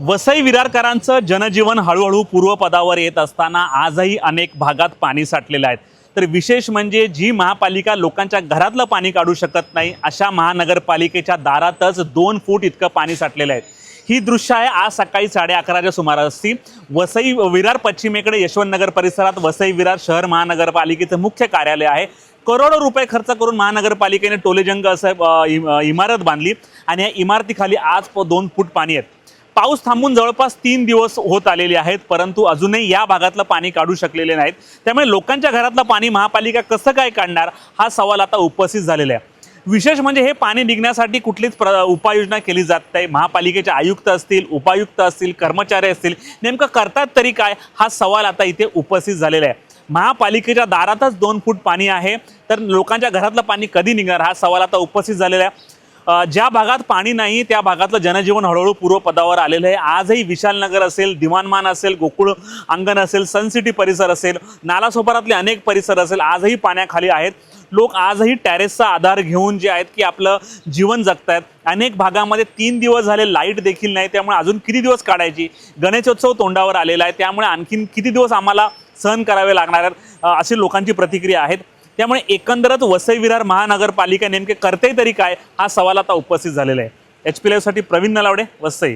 वसई विरारकरांचं जनजीवन हळूहळू पूर्वपदावर येत असताना आजही अनेक भागात पाणी साठलेलं आहे. तर विशेष म्हणजे जी महापालिका लोकांच्या घरातलं पाणी काढू शकत नाही अशा महानगरपालिकेच्या दारातच दोन फूट इतकं पाणी साठलेलं आहे. ही दृश्य आहे आज सकाळी साडे अकराच्या सुमारासची वसई विरार पश्चिमेकडे यशवंतनगर परिसरात वसई विरार शहर महानगरपालिकेचं मुख्य कार्यालय आहे. करोडो रुपये खर्च करून महानगरपालिकेने टोलेजंग असं इम- इमारत बांधली आणि या इमारतीखाली आज प- दोन फूट पाणी आहेत पाऊस थांबून जवळपास तीन दिवस होत आलेले आहेत परंतु अजूनही या भागातलं पाणी काढू शकलेले नाहीत. त्यामुळे लोकांच्या घरातलं पाणी महापालिका कसं काय काढणार हा सवाल आता उपस्थित झालेला आहे. विशेष म्हणजे हे पाणी निघण्यासाठी कुठलीच प्र उपाययोजना केली जात नाही. महापालिकेचे आयुक्त असतील उपायुक्त असतील कर्मचारी असतील नेमकं करतात तरी काय हा सवाल आता इथे उपस्थित झालेला आहे. महापालिकेच्या दारातच दोन फूट पाणी आहे तर लोकांच्या घरातलं पाणी कधी निघणार हा सवाल आता उपस्थित झालेला आहे. ज्या भागात पाणी नाही त्या भागातलं जनजीवन हळूहळू पूर्वपदावर आलेलं आहे. आजही विशालनगर असेल दिवाणमान असेल गोकुळ अंगण असेल सनसिटी परिसर असेल नालासोपारातले अनेक परिसर असेल आजही पाण्याखाली आहेत. लोक आजही टॅरेसचा आधार घेऊन जे आहेत की आपलं जीवन जगतायत. अनेक भागामध्ये तीन दिवस झाले लाइट देखील नाही त्यामुळे अजून किती दिवस काढायची? गणेशोत्सव तोंडावर आलेला आहे त्यामुळे आणखीन किती दिवस आम्हाला सहन करावे लागणार आहेत अशी लोकांची प्रतिक्रिया आहेत. त्यामुळे एकंदरच वसई विरार महानगरपालिका नेमके करते तरी काय? हा सवाल आता उपस्थित झालेला आहे. एच पी लाईव्हसाठी प्रवीण नलावडे वसई.